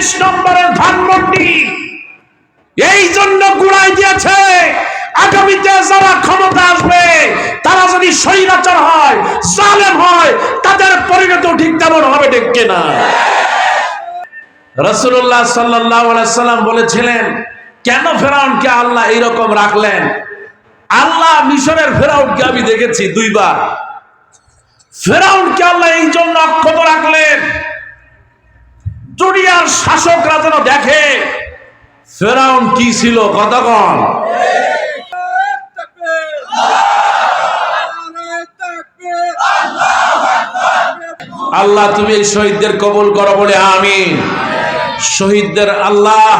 বত্রিশ নম্বরের ধানমন্ডি। এই জন্য গুড়াই দিয়েছে। আগামীতে যারা ক্ষমতা আসবে, তারা যদি স্বৈরাচার হয়, জালেম হয়, তাদের পরিণত ঠিক তেমন হবে, ঠিক কিনা? রসুল্লাহ সাল্লাম বলেছিলেন, কেন ফেরাউনকে আল্লাহ এইরকম রাখলেন? আল্লাহ মিশরের ফেরাউনকে আমি দেখেছি দুইবার। ফেরাউনকে আল্লাহ এই জন্য অক্ষত রাখলেন। দুনিয়ার শাসকরা যেন দেখে, ফেরাউন কি ছিল কতক্ষণ? আল্লাহ, তুমি এই শহীদদের কবুল করো বলে আমি শহীদদের আল্লাহ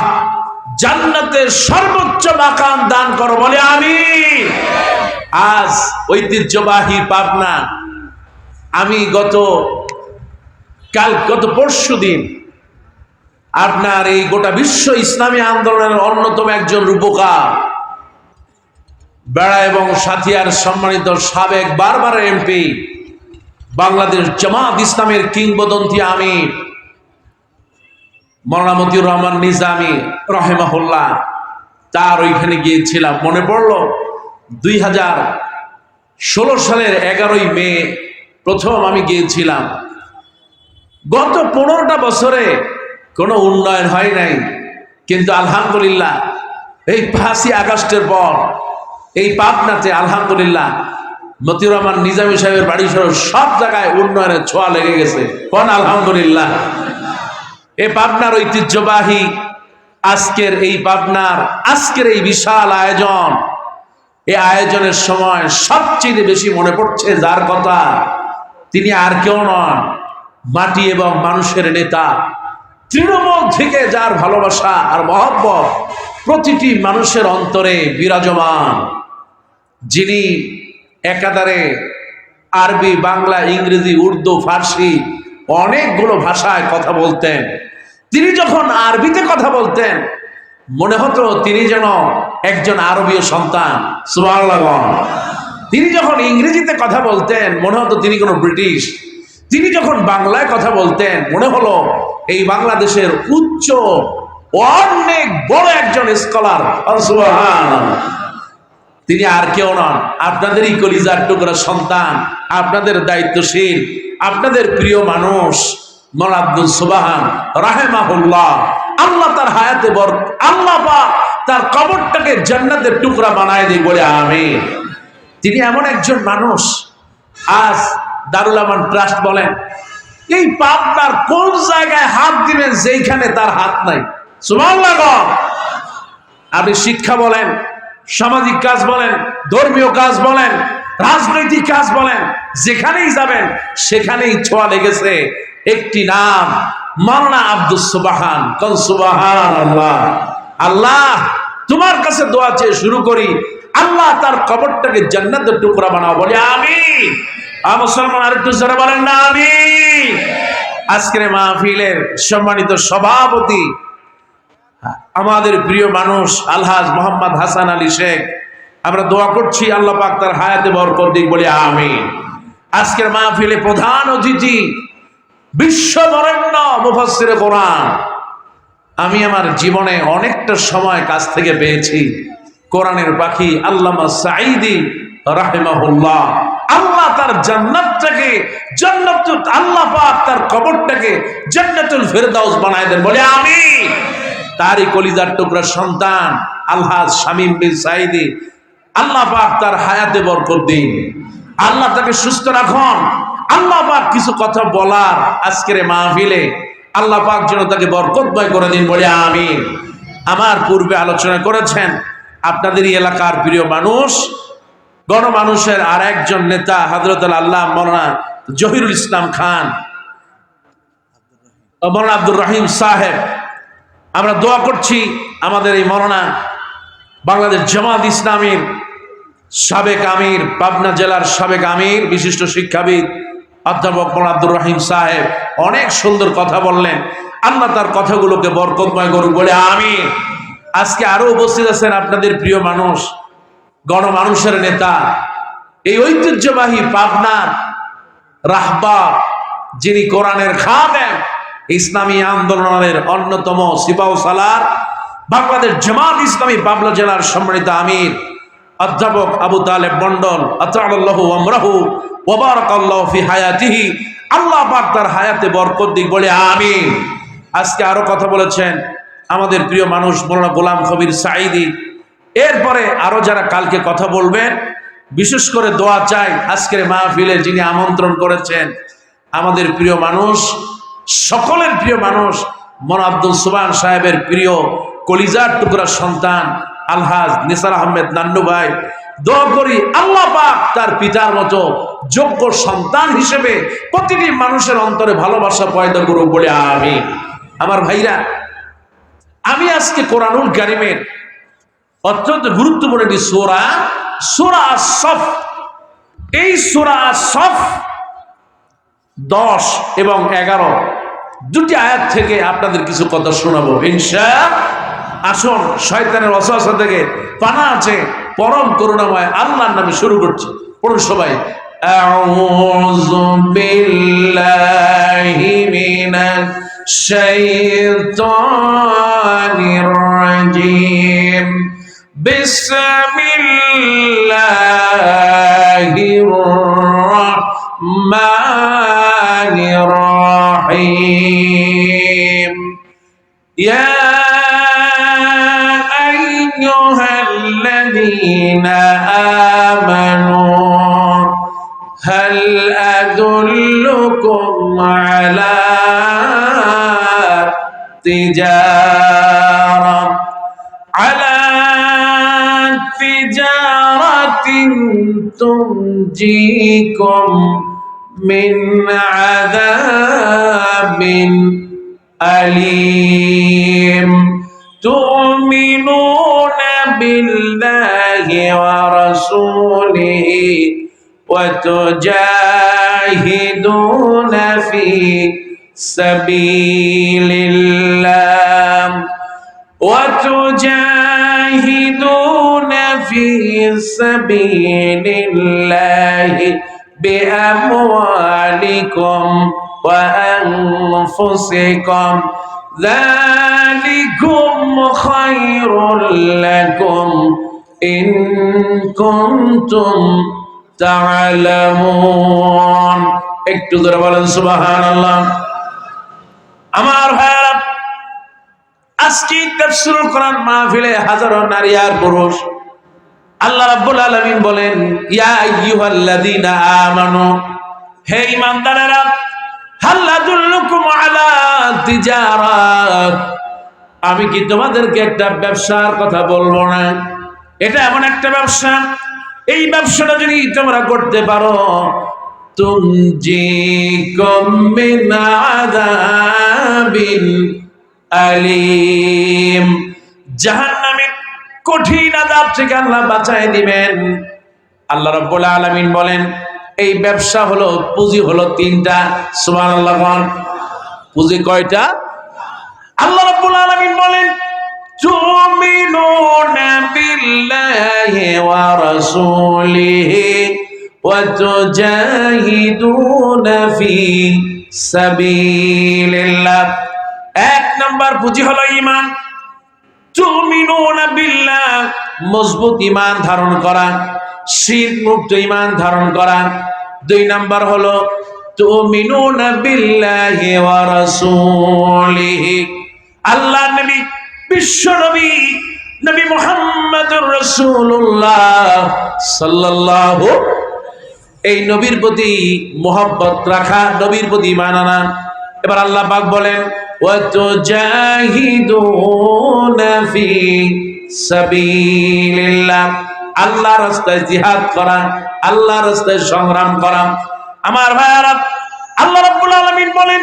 জান্নাতের সর্বোচ্চ মাকাম দান করো বলে আমি আজ ঐতিহ্যবাহী পাবনা। আমি গত কাল, গত পরশু দিন আপনার এই গোটা বিশ্ব ইসলামী আন্দোলনের অন্যতম একজন রূপকার। বেড়া এবং সাথিয়ার সম্মানিত সাবেক বারবার এমপি, বাংলাদেশ জামাত ইসলামের কিংবদন্তি আমি মৌলানা মতিউর রহমান নিজামি রহেমাহুল্লাহ, তার ওইখানে গিয়েছিলাম। মনে পড়ল? দুই হাজার ষোলো সালের এগারোই মে প্রথম আমি গিয়েছিলাম। গত পনেরোটা বছরে কোনো উন্নয়ন হয় নাই। কিন্তু আলহামদুলিল্লাহ, এই পাঁচই আগস্টের পর, এই পাবনাতে আলহামদুলিল্লাহ মতিউর রহমান নিজামী সাহেবের বাড়ি সহ সব জায়গায় উন্নয়নের ছোঁয়া লেগে গেছে। কোন আলহামদুলিল্লাহ। এ পাবনার ঐতিহ্যবাহী আজকের এই পাবনার, আজকের এই বিশাল আয়োজন এই আয়োজনের সময় সবচেয়ে বেশি মনে পড়ছে যার কথা, তিনি আর কেউ নন, মাটি এবং মানুষের নেতা তৃণমূল থেকে যার ভালোবাসা আর মহব্বত প্রতিটি মানুষের অন্তরে বিরাজমান, যিনি একাধারে আরবি, বাংলা, ইংরেজি, উর্দু, ফার্সি অনেকগুলো ভাষায় কথা বলতেন। তিনি যখন আরবিতে কথা বলতেন, মনে হতো তিনি যেন একজন আরবীয় সন্তান। সুবহানাল্লাহ। তিনি যখন ইংরেজিতে কথা বলতেন, মনে হতো তিনি কোনো ব্রিটিশ। তিনি যখন বাংলায় কথা বলতেন, মনে হলো এই বাংলাদেশের উচ্চ, অনেক বড় একজন স্কলার। তিনি আর কেউ নন। আপনাদেরই কলিজার টুকরা সন্তান, আপনাদের দায়িত্বশীল, আপনাদের প্রিয় মানুষ মন আব্দুল সুবাহান, রাহেমাহুল্লাহ। আল্লাহ তার হায়াতে বর আল্লাহ তার কবরটাকে জান্নাতের টুকরা বানায় দিই বলে আমি তিনি এমন একজন মানুষ। আজ দারুল আমান ট্রাস্ট বলেন, এই পাপনার কোন জায়গায় হাত দিবেন যেইখানে তার হাত নাই? আপনি শিক্ষা বলেন, সামাজিক কাজ বলেন, ধর্মীয় কাজ বলেন, রাজনৈতিক কাজ বলেন, যেখানেই যাবেন, সেখানেই ছোঁয়া লেগেছে। একটি নাম, মাওলানা আব্দুল সুবাহান, কন সুবাহান আল্লাহ আল্লাহ তোমার কাছে দোয়া চেয়ে শুরু করি, আল্লাহ তার কবরটাকে জান্নাতের টুকরা বানাও, বলে আমি মুসলমান আরেকটু জোরে বলেন না আমি আজকের মাহফিলের সম্মানিত সভাপতি আমাদের প্রিয় মানুষ আলহাজ মোহাম্মদ হাসান আলী শেখ। আমরা দোয়া করছি আল্লাহ পাক তার হায়াতে বরকত দিক বলে আমি আজকের মাহফিলে প্রধান অতিথি বিশ্ব বরেণ্য মুফাসসিরে কোরআন। আমি আমার জীবনে অনেকটা সময় কাছ থেকে পেয়েছি। কোরআনের পাখি আল্লামা সাঈদি রাহিমাহুল্লাহ। তার জান্নাতটাকে জান্নাত আল্লাহ পাক তার কবরটাকে জান্নাতুল ফেরদাউস বানায় দেন। বলে আমি তারই কলিজার টুকরা সন্তান আল্লাহ শামীম বিন সাইদি আল্লাহ পাক তার হায়াতে বরকত দিন। আল্লাহ তাকে সুস্থ রাখুন। আল্লাহ পাক কিছু কথা বলার আজকের মাহফিলে আল্লাহ পাক যেন তাকে বরকতময় করে দিন। বলে আমি আমার পূর্বে আলোচনা করেছেন আপনাদেরই এলাকার প্রিয় মানুষ গণমানুষের আর একজন নেতা হজরত আল্লাহ মৌলানা জহিরুল ইসলাম খান মৌলানা আব্দুর রহিম সাহেব। আমরা দোয়া করছি আমাদের এই মরনা বাংলাদেশ জামাত ইসলামীর সাবেক আমির, পাবনা জেলার সাবেক আমির, বিশিষ্ট শিক্ষাবিদ অধ্যাপক মোহাম্মদ আব্দুর রহিম সাহেব অনেক সুন্দর কথা বললেন। আল্লাহ তার কথাগুলোকে বরকতময় করুক বলে আমি আজকে আরও উপস্থিত আছেন আপনাদের প্রিয় মানুষ। গণমানুষের নেতা, এই ঐতিহ্যবাহী পাবনার রাহবা যিনি কোরআনের খাদেম, ইসলামী আন্দোলনের অন্যতম সিপাহ সালার, বাংলাদেশ জামাত ইসলামী পাবনা জেলার সম্মানিত আমির, অধ্যাপক আবু তালেব মন্ডল ফি হায়াতিহি, আল্লাহ পাক তার হায়াতে বরকত দিক বলে আমিন। আজকে আরও কথা বলেছেন আমাদের প্রিয় মানুষ মোলানা গোলাম কবির সাইদি এরপরে আরও যারা কালকে কথা বলবেন, বিশেষ করে দোয়া চাই আজকের মাহফিলে যিনি আমন্ত্রণ করেছেন, আমাদের প্রিয় মানুষ, সকলের প্রিয় মানুষ, মন আব্দুল সুবান সাহেবের প্রিয় কলিজার টুকরা সন্তান, আলহাজ নিসার আহমেদ নান্নু ভাই। দোয়া করি আল্লাহ পাক তার পিতার মতো যোগ্য সন্তান হিসেবে প্রতিটি মানুষের অন্তরে ভালোবাসা পয়দা করুক বলে আমি। আমার ভাইরা, আমি আজকে কোরআনুল কারিমের অত্যন্ত গুরুত্বপূর্ণ একটি সোরা সোরা সফ এই সোরা সফ দশ এবং এগারো দুটি আয়াত থেকে আপনাদের কিছু কথা শোনাবো ইনশা আসুন শয়তানের অসহসা থেকে পানা আছে পরম করুণাময় আল্লাহর নামে শুরু করছি পড়ুন সবাই أعوذ بالله من الشيطان الرجيم بسم الله الرحمن الرحيم يا أيها الذين آمنوا هل أدلكم على تجارة على تجارة تنجيكم من عذاب أليم. تؤمنون بالله ورسوله وتجاهدون في سبيل الله وتجاهدون في سبيل الله بأموالكم وأنفسكم ذلكم خير لكم إن كنتم تعلمون একটু ধরে বলেন সুবাহান আল্লাহ আমার ভাইয়ারা আজকে তাফসীরুল কোরআন মাহফিলে হাজারো নারী আর পুরুষ আল্লাহ রাব্বুল আলামিন বলেন, ইয়া আইয়ুহাল্লাযীনা আমানু, হে ঈমানদারেরা, হাল আদুল্লুকুম আলা তিজারাত, আমি কি তোমাদেরকে একটা ব্যবসার কথা বলব না? এটা এমন একটা ব্যবসা, এই ব্যবসাটা যদি তোমরা করতে পারো আযাবিন আলিম জাহান্নামের কঠিন আযাব থেকে আল্লাহ বাঁচায় দিবেন আল্লাহ রাব্বুল আলামিন বলেন, এই ব্যবসা হলো, পুঁজি হলো তিনটা। সুবহানাল্লাহ কোন পুঁজি কয়টা? আল্লাহ রাব্বুল আলামিন বলেন বিল্লাহি ওয়া রাসূলিহি ওয়া তুজাহিদুনা ফি সাবিলিল্লাহ। এক নাম্বার পুঁজি হলো বিল্লাহ মজবুত ঈমান ধারণ করা শির মুক্ত ঈমান ধারণ করা। দুই নাম্বার হলো, তুমিনুনা বিল্লাহি ওয়া রাসূলিহি। আল্লাহ নবী, বিশ্ব নবী নবী মুহাম্মদুর রাসূলুল্লাহ সাল্লাল্লাহু, এই নবীর প্রতি মোহব্বত রাখা, নবীর প্রতি ঈমান আনা। এবার আল্লাহ পাক বলেন ওয়া তুজাহিদুনা ফি সাবিলিল্লাহ। আল্লাহ রাস্তায় জিহাদ করা, আল্লাহ রাস্তায় সংগ্রাম করা। আমার ভাইয়ারা, আল্লাহ রাব্বুল আলামিন বলেন,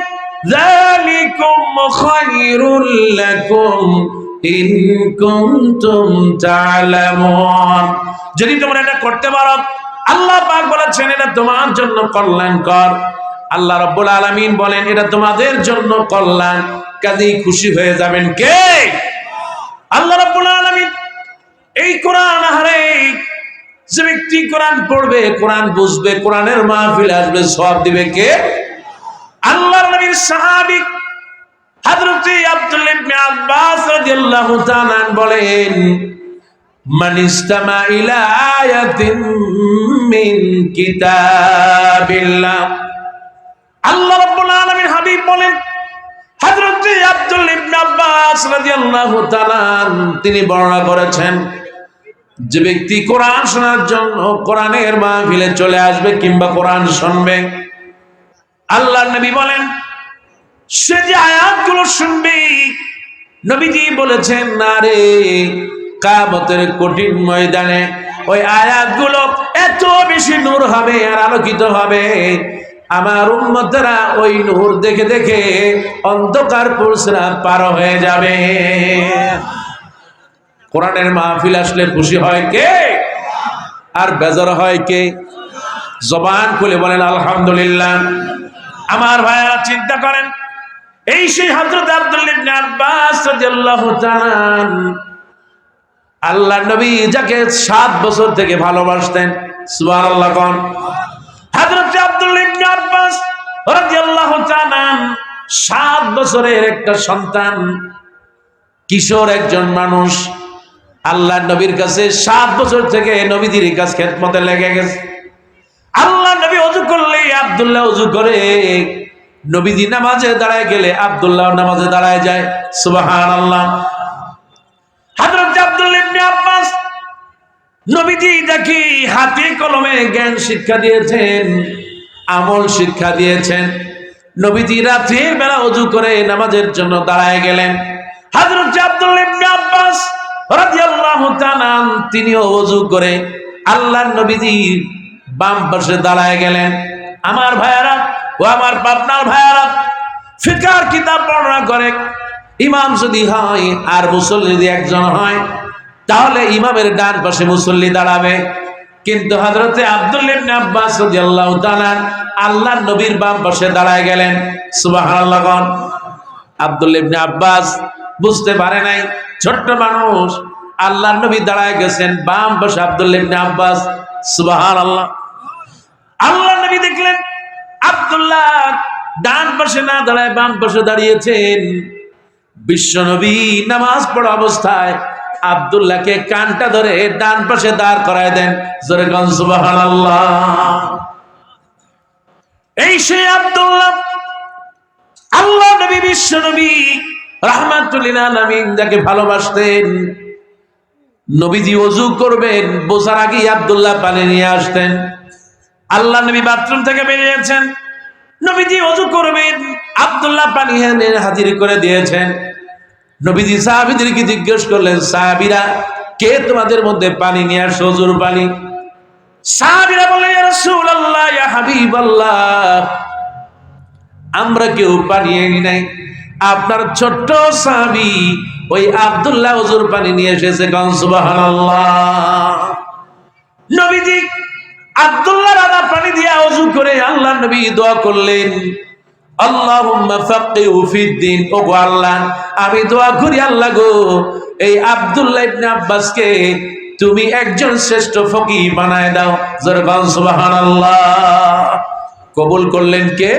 যালিকুম খায়রুল লাকুম ইন কুনতুম তা'লামুন যদি তোমরা এটা করতে পারো, আল্লাহ পাক বলেছেন, এটা তোমার জন্য কল্যাণকর। আল্লাহ রাব্বুল আলামিন বলেন, এটা তোমাদের জন্য কল্যাণ। কাজেই খুশি হয়ে যাবেন কে? আল্লাহ রাব্বুল আলামিন এই কোরআন আহারে, যে ব্যক্তি কোরআন পড়বে, কোরআন বুঝবে, কোরআনের মাহফিল আসবে সব দিবে কে? আল্লাহর নবীর সাহাবী হযরত আব্দুল ইবনে আব্বাস রাদিয়াল্লাহু তাআলা বলেন, মান ইসতামা ইলা আয়াতিন মিন কিতাবিল্লাহ। আল্লাহ রাব্বুল আলামিন হাবিব বলেন, হযরত আব্দুল ইবনে আব্বাস রাদিয়াল্লাহু তাআলা তিনি বর্ণনা করেছেন, যে ব্যক্তি কোরআন শোনার জন্য কোরআনের মাহফিলে চলে আসবে কিংবা কোরআন শুনবে আল্লাহ নবী বলেন, সে যে আয়াতগুলো শুনবে, নবীজি বলেছেন, না রে কাবতের কঠিন ময়দানে ওই আয়াতগুলো এত বেশি নূর হবে আর আলোকিত হবে আমার উন্মতেরা ওই নূর দেখে দেখে অন্ধকার পুরুষরা পার হয়ে যাবে। কোরআনের মাহফিল আসলে খুশি হয় কে? আর বেজার হয় কে? জবান খুলে বলেন, আলহামদুলিল্লাহ। আমার ভাইয়া চিন্তা করেন, এই সেই হযরত আব্দুল্লাহ আল্লাহ নবী যাকে সাত বছর থেকে ভালোবাসতেন, সুবহানাল্লাহ কোন। হযরত কিশোর একজন মানুষ। আল্লাহ নবীর কাছে সাত বছর থেকে নবীদের খেদমতে লেগে গেছে। আল্লাহ নবী অজু করলে আব্দুল্লাহ অজু করে। নামাজে দাঁড়ায় গেলে আব্দুল্লাহ নামাজে দাঁড়ায় যায়। সুবাহান আল্লাহ নবীজি দেখি হাতে কলমে জ্ঞান শিক্ষা দিয়েছেন। আমল শিক্ষা দিয়েছেন। নবীজি রাত্রির বেলা অজু করে নামাজের জন্য দাঁড়ায় গেলেন। হযরত আব্দুল্লাহ ইবনে আব্বাস রাদিয়াল্লাহু তাআলা তিনিও ওযু করে আল্লাহর নবীজি বাম পাশে দাঁড়ায় গেলেন। আমার ভাইয়ারা ও আমার পাবনার ভাইয়ারা, ফিকার কিতাব বর্ণনা করে, ইমাম যদি হয় আর মুসল্লি যদি একজন হয়, তাহলে ইমামের ডান পাশে মুসল্লি দাঁড়াবে। কিন্তু হযরতে আব্দুল্লাহ ইবনে আব্বাস আল্লাহর নবীর বাম পাশে দাঁড়ায় গেলেন। সুবহানাল্লাহ আব্দুল্লাহ ইবনে আব্বাস বুঝতে পারে নাই, ছোট্ট মানুষ আল্লাহ নবী দাঁড়ায় গেছেন বাম পাশে আব্দুল্লাহ ইবনে আব্বাস। সুবহানাল্লাহ। আল্লাহ নবী দেখলেন আব্দুল্লাহ ডান পাশে না দাঁড়ায় বাম পাশে দাঁড়িয়েছেন। বিশ্ব নবী নামাজ পড়া অবস্থায় আব্দুল্লাহকে কানটা ধরে ডান পাশে দাঁড় করায় দেন। জোরে এই সেই আব্দুল্লাহ, আল্লাহ নবী, বিশ্ব নবী, রাহমাতুল্লিল আলামিন যাকে ভালোবাসতেন, নবীজি ওযু করবেন, বোঝার আগেই আব্দুল্লাহ পানি নিয়ে আসতেন। আল্লাহ নবী বাথরুম থেকে বেরিয়েছেন নবীজি ওযু করবেন, আবদুল্লাহ পানি হাজির করে দিয়েছেন। নবীজি সাহাবীদেরকে জিজ্ঞেস করলেন, সাহাবীরা, কে তোমাদের মধ্যে পানি নিয়ে আসছে ওযুর পানি? সাহাবীরা বললেন রাসূলুল্লাহ, ইয়া হাবিবাল্লাহ, আমরা কেউ পানি আনি নাই। আপনার ছোট্ট সাহাবী ওই আব্দুল্লাহ ওজুর পানি নিয়ে এসেছে গন সুবহানাল্লাহ। নবীজি আব্দুল্লাহ রাদা পানি দিয়ে ওযু করে আল্লাহ নবী দোয়া করলেন। আল্লাহ, আমি দোয়া করি আল্লাহ গো, এই আব্দুল্লাহ আব্বাসকে তুমি একজন শ্রেষ্ঠ ফকি বানায় দাও। জোরে গন সুবহানাল্লাহ। কবুল করলেন কে?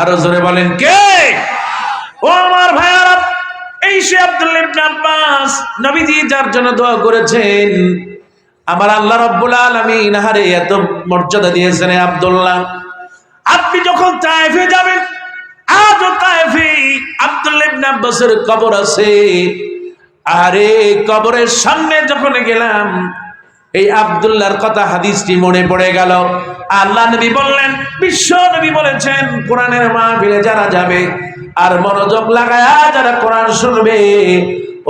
আরও জোরে বলেন কে? ও আমার ভাইয়ারা, এই সে আব্দুল্লাহ আব্বাস, নবীজি যার জন্য দোয়া করেছেন, আমার আল্লাহ রাব্বুল আলামিন হারে এত মর্যাদা দিয়েছেন আব্দুল্লাহ। আপনি যখন তায়েফে যাবেন, আজও তায়েফে আব্দুল্লাহ ইবনে আব্বাসের কবর আছে। আরে, কবরের সামনে যখন গেলাম, এই আব্দুল্লাহর কথা হাদিসটি মনে পড়ে গেল। আল্লাহ নবী বললেন, বিশ্ব নবী বলেছেন, কোরআনের মাহফিলে যারা যাবে আর মনোযোগ লাগায়া যারা কোরআন শুনবে,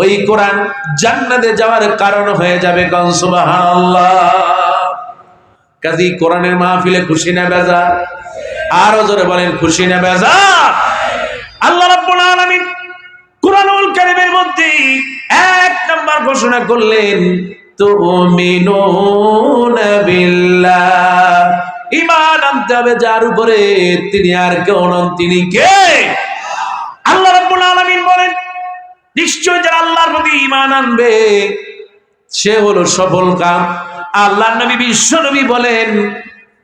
ওই কোরআন জান্নাতে যাওয়ার কারণ হয়ে যাবে সুবহানাল্লাহ। কাজী কোরআনের মাহফিলে খুশি না বেজা আরও জোরে বলেন খুশি না বেজা। আল্লাহ রাব্বুল আলামিন কোরআনুল মধ্যে এক নাম্বার ঘোষণা করলেন বিল্লাহ। আনতে হবে তিনি আর তিনি কে? বলেন আনবে, সে হলো সফল কাম। আল্লাহ নবী, বিশ্ব নবী বলেন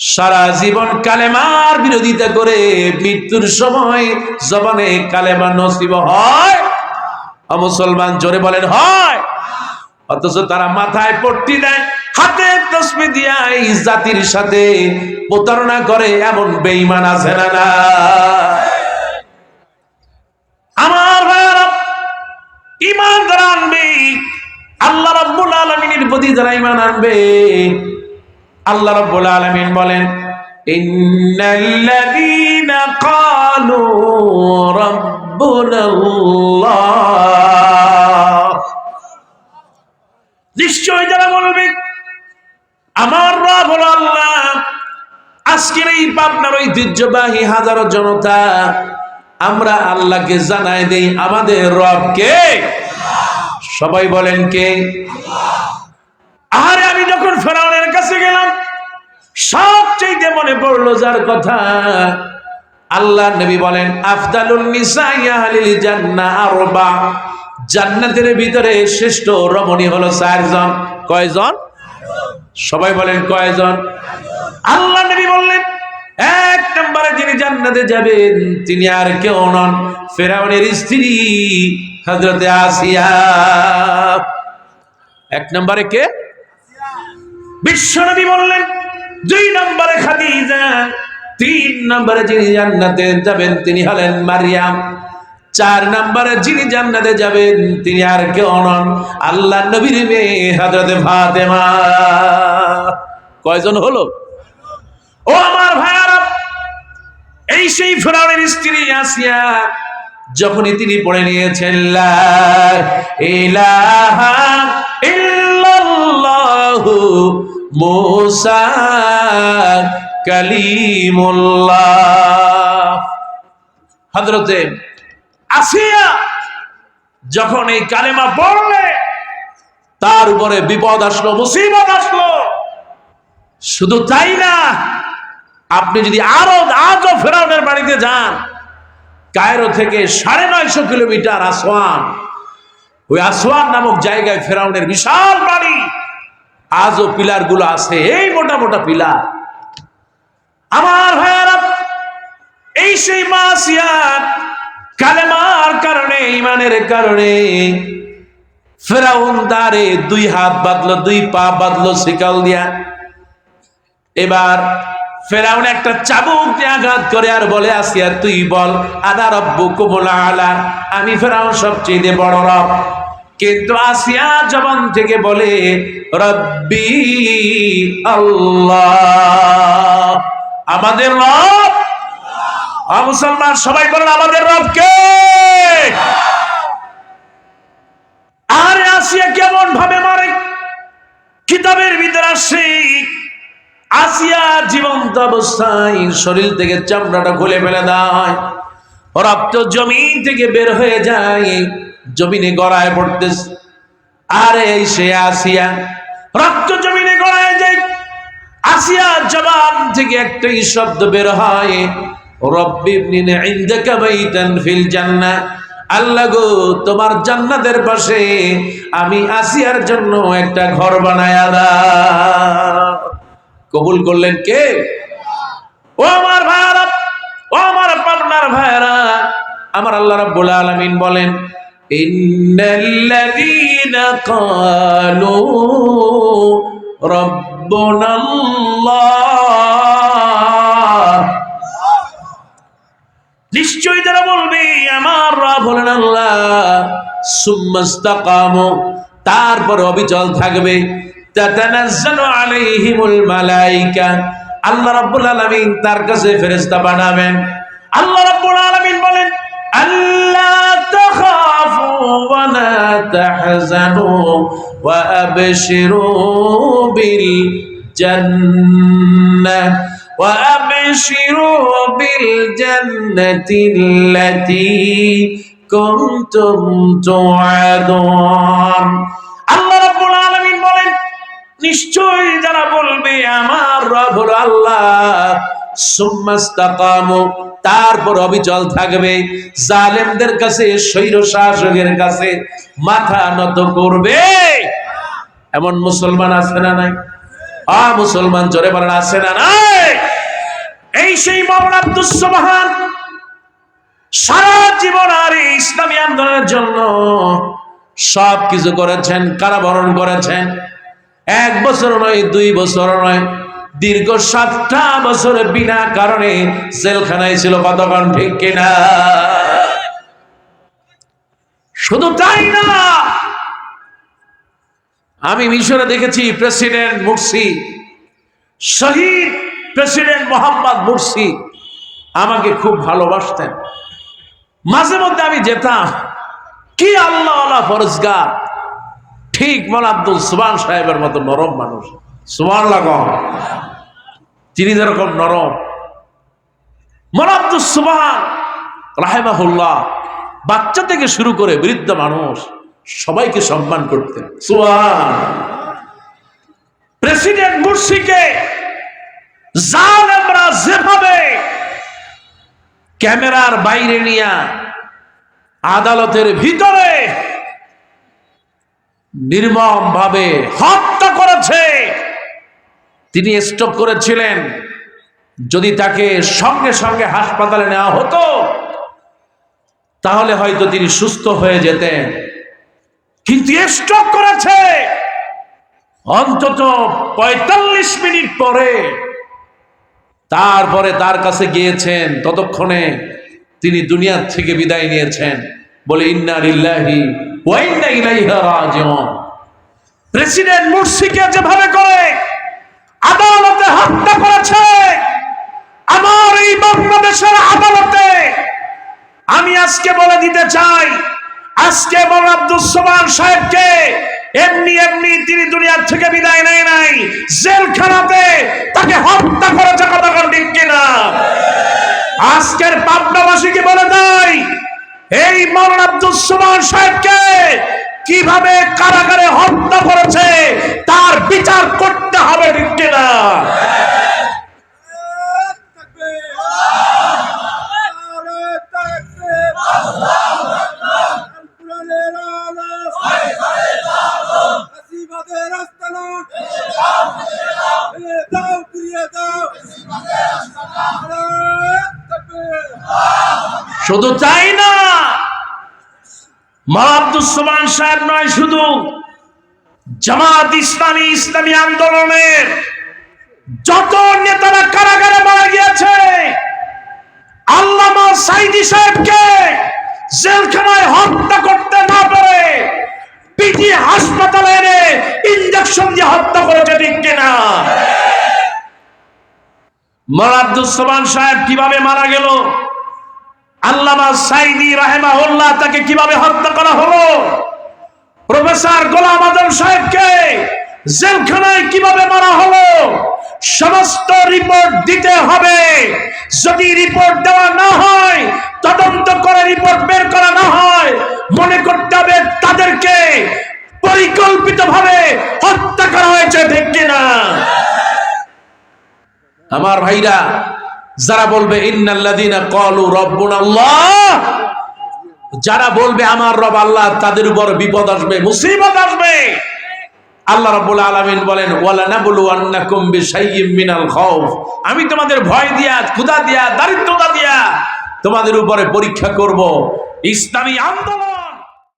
সারা জীবন কালেমার বিরোধিতা করে মৃত্যুর সময় জবানে কালেমা নসিব হয়। মুসলমান জোরে বলেন, হয়। অথচ তারা মাথায় পট্টি দেয়, হাতে তসবি দিয়া জাতির সাথে প্রতারণা করে, এমন বেঈমান আছে না না আমার ইমান যারা আনবে, আল্লাহ রাব্বুল আলামিনের প্রতি যারা ইমান আনবে আল্লাহ রাব্বুল আলামিন বলেন নিশ্চয় যারা বলবে, আমার রব হলো আল্লাহ। আজকের এই পাবনার ঐতিহ্যবাহী হাজারো জনতা, আমরা আল্লাহকে জানাই দেই আমাদের রব কে সবাই বলেন কে? আরে আমি যখন ফেরাউনের কাছে গেলাম, সবচেয়ে মনে পড়ল যার কথা। আল্লাহ নবী বলেন, আফদালুন আরবা। জান্নাতের ভিতরে শ্রেষ্ঠ রমণী হলো চারজন। কয়জন? সবাই বলেন, কয়জন? আল্লাহ নবী বললেন, এক নম্বরে যিনি জান্নাতে যাবেন, তিনি আর কেউ নন। ফেরাউনের স্ত্রী হযরতে আসিয়া। এক নম্বরে কে? বিশ্বনবী বললেন, দুই নম্বরে খাদিজা, তিন নম্বরে যিনি জান্নাতে যাবেন তিনি হলেন মারিয়াম, চার নম্বরে যিনি জান্নাতে যাবেন তিনি আর কেউ নন আল্লাহ নবীর মেয়ে হযরতে ফাতেমা। কয়জন হলো? ও আমার ভাইয়ারা, এই সেই ফেরাউনের স্ত্রী আসিয়া, যখনই তিনি পড়ে নিয়েছেন, লা ইলাহা ইল্লাল্লাহু মুসা কালিমুল্লাহ। হযরতে আসিয়া যখন এই কালেমা পড়লে, তার উপরে বিপদ আসলো, মুসিবত আসলো। শুধু তাই না, আপনি যদি আরও, আজও ফেরাউনের বাড়িতে যান, কায়রো থেকে সাড়ে নয়শো কিলোমিটার আসওয়ান। ওই আসওয়ান নামক জায়গায় ফেরাউনের বিশাল বাড়ি আজও পিলারগুলো আছে, এই মোটা মোটা পিলার। আমার ভাইয়ারা, এই সেই মাসিয়াত কালেমার কারণে, ইমানের কারণে ফেরাউন তারে দুই হাত বাঁধলো, দুই পা বাঁধলো শিকাল দিয়া। এবার ফেরাউন একটা চাবুক দিয়ে আঘাত করে আর বলে আসিয়া তুই বল, আদা রব্বু কুমলা আলা। আমি ফেরাউন সবচেয়ে বড় রব। কিন্তু আসিয়া জবান থেকে বলে, রব্বি আল্লাহ। আমাদের রব? মুসলমান, সবাই বলেন, আমাদের রব কে? আরে আসিয়া কেমন ভাবে মারে? কিতাবের ভিতরে আসে, আসিয়া জীবন্ত অবস্থায় শরীর থেকে চামড়াটা খুলে ফেলে দেয়। রক্ত জমিন থেকে বের হয়ে যায়। জমিনে গড়ায় পড়তেছে। আরে এই সে আসিয়া, রক্ত জমিনে গড়ায় যায় আসিয়া জবান থেকে একটা একটাই শব্দ বের হয় আল্লাহ গো, তোমার পাশে আমি আসিয়ার জন্য একটা ঘর কবুল করলেন কে? ও আমার ভাইরা ও আমার পাবনার ভাইরা আমার আল্লাহ রাব্বুল আলামিন বলেন ইন্নাল্লাযীনা ক্বালু রাব্বুনাল্লাহ। নিশ্চয়ই যারা বলবে, আমার রব হলেন আল্লাহ। তারপর অবিচল থাকবে। তাতানাজ্জালু আলাইহিমুল মালাইকা। আল্লাহ রাব্বুল আলামিন তার কাছে ফেরেশতা পাঠাবেন আল্লাহ রাব্বুল আলামিন বলেন, আল্লাহ লা তাহজানু ওয়া আবশিরু বিল জান্নাহ وأبشروا بالجنة التي كنتم توعدون আল্লাহ রাব্বুল আলামিন বলেন নিশ্চয়ই যারা বলবে আমার রব হলো আল্লাহ সুম্মাস্তাকামু, তারপর অবিচল থাকবে। জালেমদের কাছে স্বৈর শাসকের কাছে মাথা নত করবে। এমন মুসলমান আছে না নাই? আ, মুসলমান জোরে বলেন, আছে না নাই? এই সেই মামলা আব্দুস সুবহান, সারা জীবন আর ইসলামী আন্দোলনের জন্য সব কিছু করেছেন, কারাবরণ করেছেন। এক বছর নয়, দুই বছর নয় দীর্ঘ সাতটা বছরে বিনা কারণে জেলখানায় ছিল কতক্ষণ, ঠিক কিনা? শুধু তাই না। আমি মিশরে দেখেছি প্রেসিডেন্ট মুরসি, শহীদ প্রেসিডেন্ট মোহাম্মদ মুরসি আমাকে খুব ভালোবাসতেন। মাঝে মধ্যে আমি যেতাম, কি আল্লাহ আল্লাহ ফরজগার। ঠিক মন আব্দুল সুবান সাহেবের মতো নরম মানুষ। সুমান লাগম তিনি যেরকম নরম। মন আব্দুল সুবান রাহেমাহুল্লাহ। বাচ্চা থেকে শুরু করে বৃদ্ধ মানুষ সবাইকে সম্মান করতেন। সুবান প্রেসিডেন্ট মুর্শিকে জালেমরা যেভাবে ক্যামেরার বাইরে নিয়ে আদালতের ভিতরে নির্মম ভাবে হত্যা করেছে তিনি স্টক করেছিলেন। যদি তাকে সঙ্গে সঙ্গে হাসপাতালে নেওয়া হতো, তাহলে হয়তো তিনি সুস্থ হয়ে যেতেন। কিন্তু স্টক করেছে। অন্তত পঁয়তাল্লিশ মিনিট পরে তারপরে তার কাছে গিয়েছেন। ততক্ষণে তিনি দুনিয়ার থেকে বিদায় নিয়েছেন। বলে, ইন্না লিল্লাহি ওয়া ইন্না প্রেসিডেন্ট মুর্শিকে যেভাবে করে আদালতে হত্যা করেছে। আমার এই বাংলাদেশের আদালতে আমি আজকে বলে দিতে চাই, আজকে বল আব্দুল সোমান সাহেবকে এমনি এমনি তিনি দুনিয়ার থেকে বিদায় নেয় নাই, জেলখানাতে তাকে হত্যা করেছে কতক্ষণ ঠিক কিনা? আজকের পাবনাবাসীকে বলে দেয়, এই মরণ আব্দুল সোমান সাহেবকে কীভাবে কারাগারে হত্যা করেছে তার বিচার করতে হবে ঠিক কিনা? শুধু চাই না মা আব্দুল সোমান সাহেব নয় শুধু, জামাত ইসলামী ইসলামী আন্দোলনের যত নেতারা কারাগারে মারা গিয়েছে, আল্লামা সাইদি সাহেবকে জেলখানায় হত্যা করতে না পারে পিটি হাসপাতালে এনে ইঞ্জেকশন দিয়ে হত্যা করেছে ঠিক কিনা? মা আব্দুল সোমান সাহেব কীভাবে মারা গেল? আল্লামা সাইদি রাহেমাহুল্লাহ তাকে কীভাবে হত্যা করা হলো? গোলাম সাহেবকে কীভাবে মারা হলো? সমস্ত রিপোর্ট দিতে হবে। রিপোর্ট দেওয়া না হয়, তদন্ত করে রিপোর্ট বের করা না হয়, মনে করতে হবে তাদেরকে পরিকল্পিতভাবে হত্যা করা হয়েছে, ঠিক কিনা? আমার ভাইরা যারা বলবে আল্লাহ যারা বলবে, আমার রব আল্লাহ তাদের উপর বিপদ আসবে, মুসিবত আসবে আল্লাহ রাব্বুল আলামিন বলেন মিনাল আমি তোমাদের ভয় দিয়া, ক্ষুধা দিয়া, দারিদ্রতা দিয়া তোমাদের উপরে পরীক্ষা করব। ইসলামী আন্দোলন